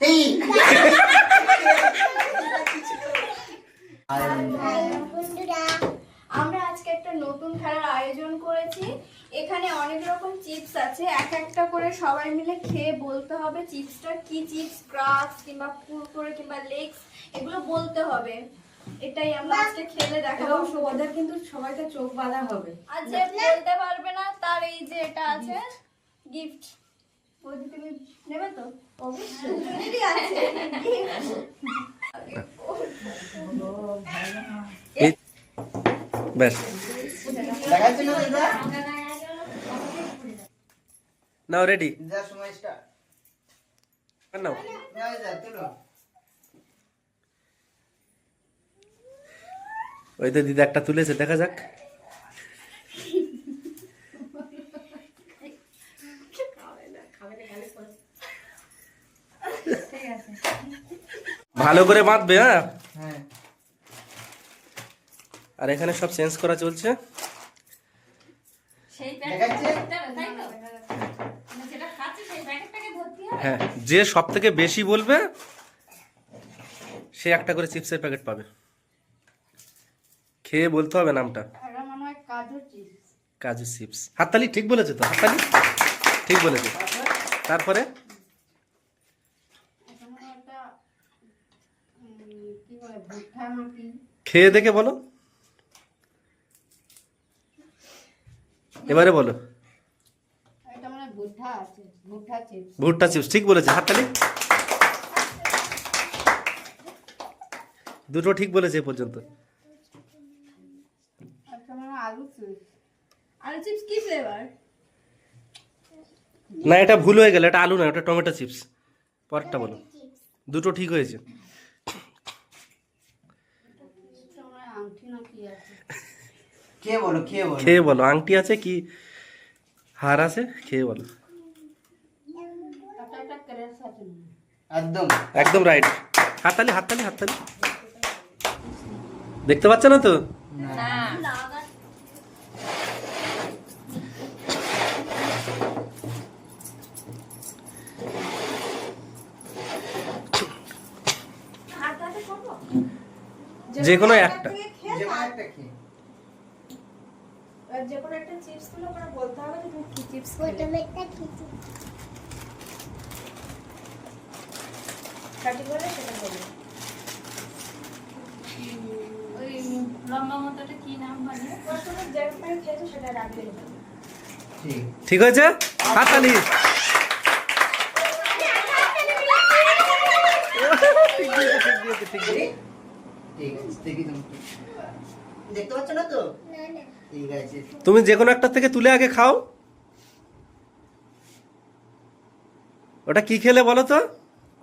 তিন বন্ধুরা আমরা আজকে একটা নতুন খেলার আয়োজন করেছি। এখানে অনেক রকম চিপস আছে এক একটা করে সবাই মিলে খেয়ে বলতে হবে চিপসটা কি চিপস ক্রাফট কিংবা কুরকুরে কিংবা লেগস এগুলো বলতে হবে। এটাই আমরা আজকে খেলে দেখাবো। ওদের কিন্তু সবাইকে চোখ বাঁধা হবে। আর যে বলতে পারবে না তার এই যে এটা আছে গিফট বৌদি তুমি নেবে তো? অবশ্যই। দুজনেরই আছে। ব্যাস। দেখাচ্ছি না দিদা নাও। রেডি সময় স্টার্ট নাও ওই তো দিদা একটা তুলেছে দেখা যাক। ভালো করে বাঁধবে হ্যাঁ? হ্যাঁ। আর এখানে সব চেঞ্জ করা চলছে। হবে হ্যাঁ যে সব থেকে বেশি বলবে সে একটা করে চিপসের প্যাকেট পাবে। খেয়ে বলতে হবে নামটা। এটা মনে কাজু চিপস। কাজু চিপস। হাততালি ঠিক বলেছে তো হাততালি? ঠিক বলেছে। তারপরে এখানে একটা উম, কি বলে ভুট্টা নাকি খেয়ে দেখে বলো। এবারে বলো। ভুট্টা চিপস, ঠিক বলেছে হাততালি দুটো ঠিক বলেছে এ পর্যন্ত। না, এটা ভুল হয়ে গেল, এটা আলু না, ওটা টমেটো চিপস। পরেরটা বলো। দুটো ঠিক হয়েছে এটা মানে কে বলো কে বলো? খেয়ে বলো? আংটি আছে কি? হার আছে? খেয়ে বলো। একদম। একদম রাইট হাততালি হাততালি হাততালি। দেখতে পাচ্ছ না তো? যে কোনো একটা। একটা খেয়ে যে কোনো একটা চিপস তুলে ওখানে বলতে হবে যে তুমি কি চিপস প্রথমে একটা কিছু কাটি বলে সেটা বলবে ওই লম্বা মতোটা কি নাম বলে? প্রথমে যেটা খেয়েছো সেটা রাখবে ঠিক আছে হাততালি ঠিক দিয়েছে, ঠিক দিয়েছে, ঠিক দিয়েছে। ঠিক আছে দেখি তুমি। দেখতে পাচ্ছ না তো? না না। ঠিক আছে। তুমি যে কোনো একটা থেকে তুলে আগে খাও। ওটা কি খেলে বলো তো?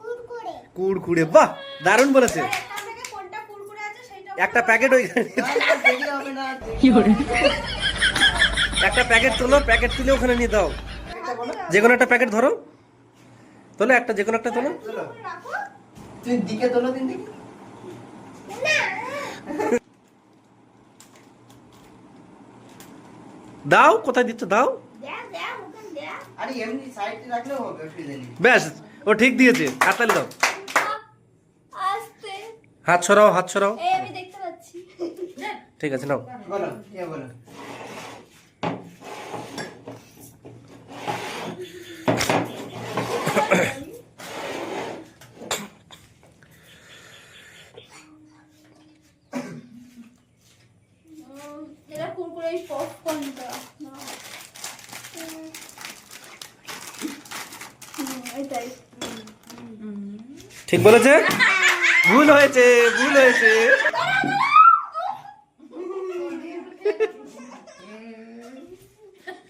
কুরকুরে কুড়কুড়ে বাহ দারুণ বলেছে। এখান থেকে কোনটা কুরকুরে আছে সেটা একটা প্যাকেট ওইখানে একটা প্যাকেট তোলো প্যাকেট তুলে ওখানে নিয়ে দাও। যে কোনো একটা প্যাকেট ধরো। তোলো একটা যে কোনো একটা তোলো। তোলো তুমি দিকে তোলো দিন দিকে দাও কোথায় দিচ্ছ দাও? ব্যাস ও ঠিক দিয়েছে হাততালি দাও। আস্তে। হাত সরাও হাত সরাও। পাচ্ছি। ঠিক আছে নাও বলো কে বলো উম, এটা কুরকুরে এই পপকর্নটা এটাই। ঠিক বলেছে? ভুল হয়েছে ভুল হয়েছে।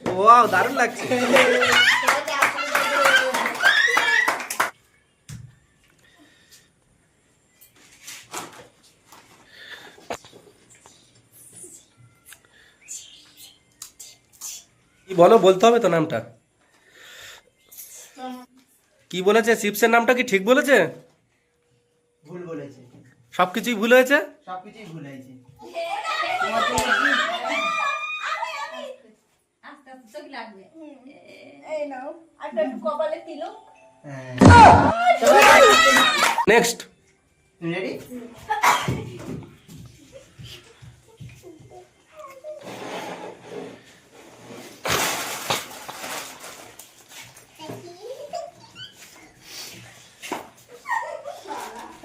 ওয়াও দারুণ লাগছে। বলো বলতে হবে তো নামটা। কি বলেছে? চিপসের নামটা কি ঠিক বলেছে? ভুল বলেছে। সবকিছুই ভুল হয়েছে? সবকিছুই ভুল হয়েছে। আস্তে আস্তে চোখ লাগবে এই নাও একটা একটু কপালে তিলক হ্যাঁ নেক্সট তুমি রেডি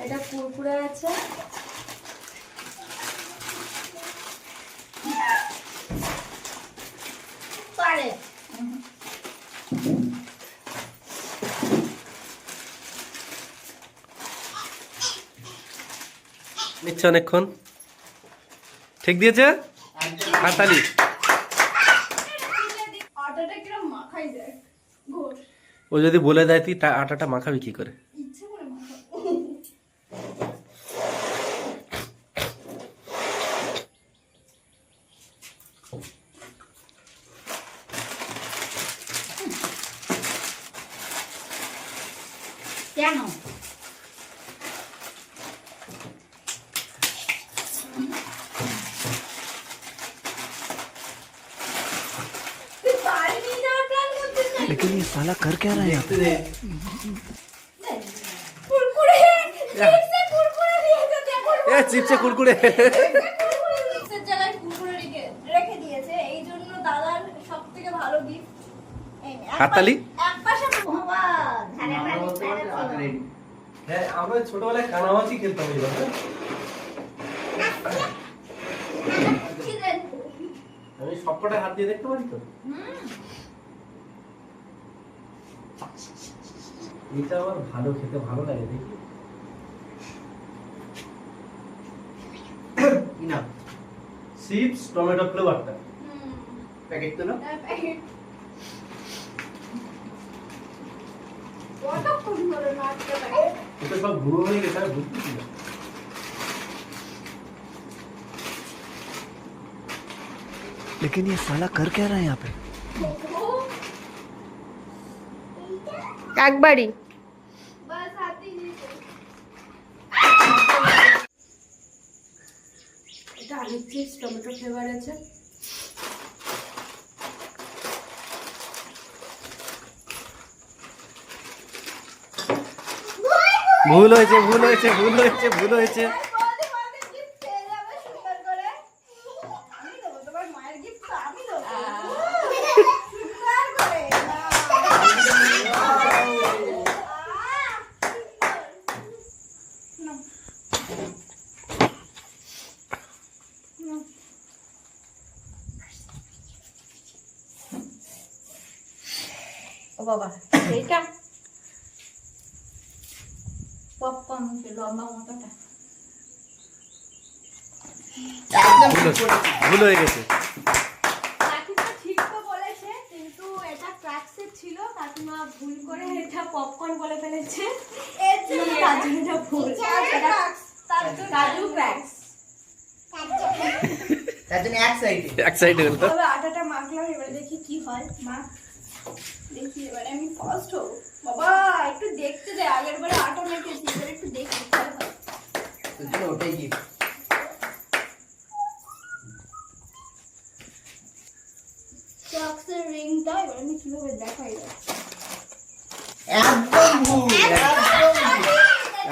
এটা কুরকুরে আছে পারে নিচ্ছে অনেকক্ষণ। ঠিক দিয়েছে? দেয় ঘোর। ও যদি বলে দেয় তুই আটাটা মাখাবি কি করে মাখাবো কেন তুই বাড়ি নিয়ে যাওয়ার প্ল্যান করছিস না लेकिन ये साला कर क्या रहा है यहाँ पे কুরকুরে চিপসে কুরকুরে দিয়েছে দেখো এ চিপসে কুরকুরে চিপসের জায়গায় কুরকুরে রেখে রেখে দিয়েছে এই জন্য দাদার সব থেকে ভালো গিফট হাততালি? এক পাশে বাবা ধারে আমরা বাড়ি বলতে পারি আটা রেডি হ্যাঁ আমরা ছোটবেলায় কানামাছি খেলতাম এইবার কি দেন আমি সবকটায় হাত দিয়ে দেখতে পারি তো এটা আমার ভালো খেতে ভালো লাগে দেখি কি নাম চিপস টমেটো ফ্লেভারটা হুম প্যাকেট তুলো প্যাকেট কতক্ষণ ধরে নাচতে থাকে এটা সব গুঁড়ো হয়ে গেছে আমি বুঝতেছি না लेकिन ये साला कर क्या रहा है यहाँ पे একবারই। এটা আলুর চিপস টমেটো ফ্লেভার আছে। ভুল হয়েছে ভুল হয়েছে ভুল হয়েছে ভুল হয়েছে বলতে বলতে gift পেয়ে যাবে সুন্দর করে। আমি দেবো, তোমার মায়ের gift তো আমি দেবো। সুন্দর করে। নাও। নাও। ও বাবা এইটা? পপকর্ন লম্বা মতোটা একদম ভুল হয়ে গেছে। কাকিমা ঠিক তো বলেছে কিন্তু এটা ক্র্যাকসের ছিল কাকিমা ভুল করে এটা পপকর্ন বলে ফেলেছে। এর জন্য ভুল। কাজু ক্র্যাকস তার জন্য এক সাইডে। এক সাইডে। তবে আটাটা মাখলাম এবারে দেখি কি হয়। মাখ। দেখি এবারে আমি ফার্স্ট হব। বাবা একটু দেখতে দে আগের বারে আটা মেখেছি এবারে একটু দেখি কি হয় তোর জন্য ওটাই গিফট ক্র্যাকসের রিংটা এবার আমি কীভাবে দেখাই দেয় একদম ভুল একদম ভুল।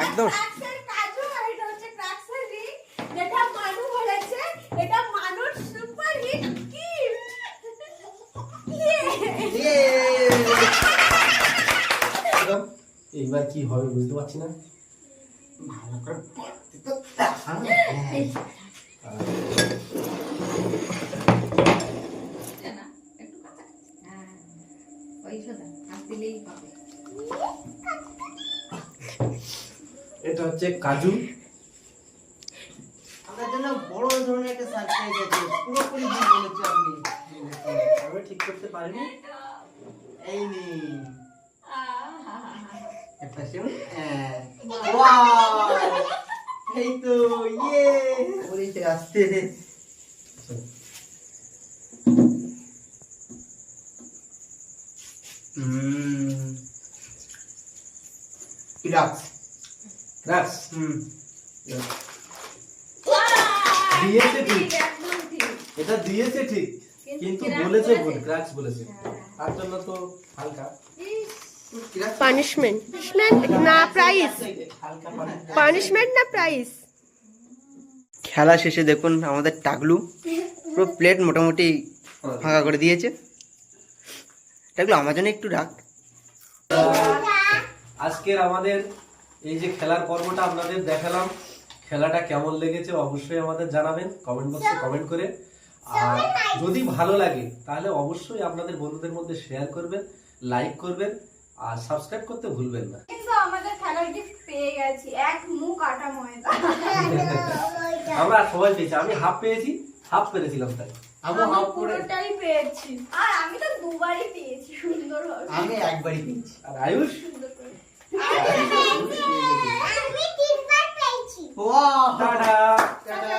একদম। ক্র্যাকসের কাজু আর এটা হচ্ছে ক্র্যাকসের রিং যেটা মানু বলেছে এটা মানুষ সুপার হিট গিফট ইয়ে। একদম। এইবার কি হবে বুঝতে পারছি না। ভালো করে হ্যাঁ। হ্যাঁ এটা হচ্ছে কাজু। আপনার জন্য বড় ধরনের একটা সারপ্রাইজ আছে। পুরোপুরি ভুল বলেছি আপনি। আমি ঠিক করতে পারিনি। এই নি একটা শুন ওয়াও এই তো ইয়ে বলেছে আসতে হুম রিল্যাক্স রাস হুম দিয়েছে ঠিক একদম ঠিক এটা দিয়েছে ঠিক কিন্তু crack বলেছে বলেছে। ভুল ক্র্যাক্স বলেছে তার জন্য তো হালকা ইস পানিশমেন্ট পানিশমেন্ট না প্রাইস পানিশমেন্ট না প্রাইস খেলা শেষে দেখুন আমাদের টাকলু পুরো প্লেট মোটামুটি ফাঁকা করে দিয়েছে। টাকলু আমার জন্য একটু রাখ। আজকের আমাদের এই যে খেলার পর্বটা আপনাদের দেখালাম খেলাটা কেমন লেগেছে অবশ্যই আমাদের জানাবেন কমেন্ট বক্সে কমেন্ট করে। আর যদি ভালো লাগে তাহলে অবশ্যই আপনাদের বন্ধুদের মধ্যে শেয়ার করবেন লাইক করবেন আর সাবস্ক্রাইব করতে ভুলবেন না। আমাদের খেলার গিফট পেয়ে গেছি। এক মুখ আটা ময়দা। আমরা সবাই পেয়েছি। আমি হাফ পেয়েছি হাফ পেরেছিলাম তাই। আমি হাফ পুরোটাই পেয়েছি। আর আমি তো দুবারই পেয়েছি সুন্দর আমি একবারই পেয়েছি। আর আয়ুষ? আমি তিনবার পেয়েছি। ওয়াও! টাটা। টাটা।